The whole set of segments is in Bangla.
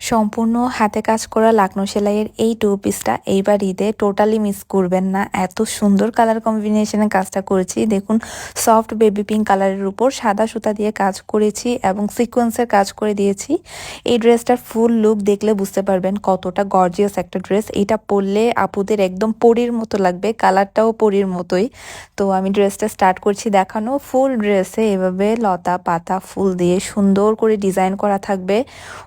সম্পূর্ণ হাতে কাজ করা লাকনো সেলাইয়ের এই টু পিসটা এইবার ঈদে টোটালি মিস করবেন না। এত সুন্দর কালার কম্বিনেশনে কাজটা করেছি। দেখুন, সফট বেবি পিঙ্ক কালারের উপর সাদা সুতা দিয়ে কাজ করেছি এবং সিকোয়েন্সের কাজ করে দিয়েছি। এই ড্রেসটার ফুল লুক দেখলে বুঝতে পারবেন কতটা গর্জিয়াস একটা ড্রেস। এটা পরলে আপুদের একদম পরির মতো লাগবে, কালারটাও পরির মতোই। তো আমি ড্রেসটা স্টার্ট করছি দেখানো ফুল ড্রেসে। এভাবে লতা পাতা ফুল দিয়ে সুন্দর করে ডিজাইন করা থাকবে।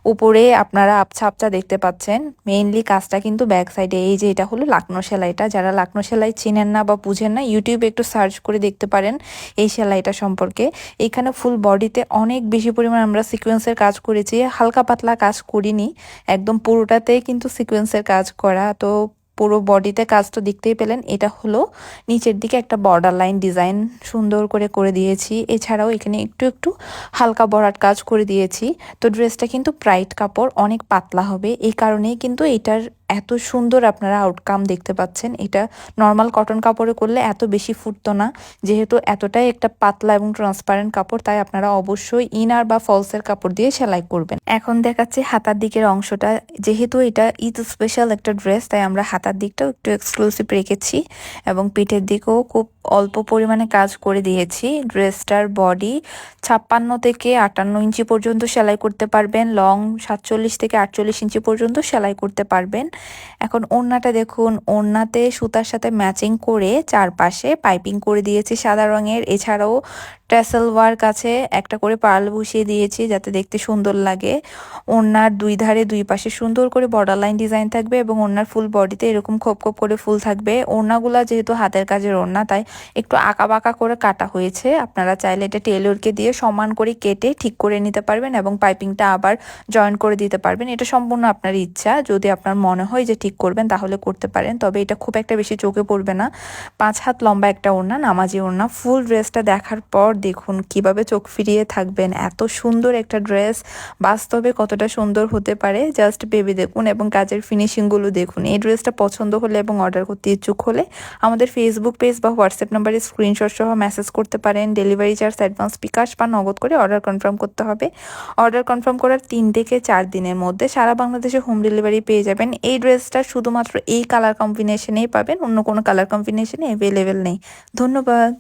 উপরে আপনার আপছা আপছা দেখতে পাচ্ছেন মেইনলি কাজটা কিন্তু ব্যাক সাইডে এই যে এটা হলো লাকনো সেলাইটা। যারা লাকনো সেলাই চিনেন না বা বুঝেন না ইউটিউবে একটু সার্চ করে দেখতে পারেন এই সেলাইটা সম্পর্কে। এখানে ফুল বডিতে অনেক বেশি পরিমাণ আমরা সিকোয়েন্সের কাজ করেছি, হালকা পাতলা কাজ করিনি, একদম পুরোটাতে কিন্তু সিকোয়েন্সের কাজ করা। তো পুরো বডিতে কাজ তো দেখতেই পেলেন, এটা হলো নিচের দিকে একটা বর্ডার লাইন ডিজাইন সুন্দর করে করে দিয়েছি। এছাড়াও এখানে একটু একটু হালকা বরাট কাজ করে দিয়েছি। তো ড্রেসটা কিন্তু প্রাইট কাপড়, অনেক পাতলা হবে। এই কারণেই কিন্তু এটার এত সুন্দর আপনারা আউটকাম দেখতে পাচ্ছেন। এটা নর্মাল কটন কাপড়ে করলে এত বেশি ফুটতো না। যেহেতু এতটাই একটা পাতলা এবং ট্রান্সপারেন্ট কাপড়, তাই আপনারা অবশ্যই ইনার বা ফলসের কাপড় দিয়ে সেলাই করবেন। এখন দেখাচ্ছি হাতার দিকের অংশটা। যেহেতু এটা ঈদ স্পেশাল একটা ড্রেস তাই আমরা হাতার দিকটাও একটু এক্সক্লুসিভ রেখেছি এবং পিঠের দিকেও খুব অল্প পরিমাণে কাজ করে দিয়েছি। ড্রেসটার বডি ছাপ্পান্ন থেকে আটান্ন ইঞ্চি পর্যন্ত সেলাই করতে পারবেন লং সাতচল্লিশ থেকে আটচল্লিশ ইঞ্চি পর্যন্ত সেলাই করতে পারবেন। এখন ওড়নাটা দেখুন, ওড়নাতে সুতার সাথে ম্যাচিং করে চারপাশে পাইপিং করে দিয়েছি সাদা রঙের। এছাড়াও ট্যাসেল ওয়ার্ক আছে একটা করে পার্ল বসিয়ে দিয়েছি যাতে দেখতে সুন্দর লাগে। ওড়নার দুই ধারে দুই পাশে সুন্দর করে বর্ডার লাইন ডিজাইন থাকবে এবং ওড়নার ফুল বডিতে এরকম খোপ খোপ করে ফুল থাকবে। ওড়নাগুলা যেহেতু হাতের কাজের ওড়না, তাই একটু আঁকা বাঁকা করে কাটা হয়েছে। আপনারা চাইলে এটা টেলরকে দিয়ে সমান করে কেটে ঠিক করে নিতে পারবেন এবং পাইপিংটা আবার জয়েন করে দিতে পারবেন। এটা সম্পূর্ণ আপনার ইচ্ছা। যদি আপনার মনে হয় যে ঠিক করবেন, তাহলে করতে পারেন। তবে এটা খুব একটা বেশি চোখে পড়বে না। পাঁচ হাত লম্বা একটা ওড়না, নামাজি ওড়না। ফুল ড্রেসটা দেখার পর দেখুন কীভাবে চোখ ফিরিয়ে থাকবেন। এত সুন্দর একটা ড্রেস বাস্তবে কতটা সুন্দর হতে পারে জাস্ট ভেবে দেখুন এবং কাজের ফিনিশিংগুলো দেখুন। এই ড্রেসটা পছন্দ হলে এবং অর্ডার করতে ইচ্ছুক হলে আমাদের ফেসবুক পেজ বা হোয়াটসঅ্যাপ নাম্বারে স্ক্রিনশট সহ মেসেজ করতে পারেন। ডেলিভারি চার্জ অ্যাডভান্স বিকাশ বা নগদ করে অর্ডার কনফার্ম করতে হবে। অর্ডার কনফার্ম করার তিন থেকে চার দিনের মধ্যে সারা বাংলাদেশে হোম ডেলিভারি পেয়ে যাবেন। এই ড্রেসটা শুধুমাত্র এই কালার কম্বিনেশনেই পাবেন, অন্য কোনো কালার কম্বিনেশনে অ্যাভেলেবেল নেই। ধন্যবাদ।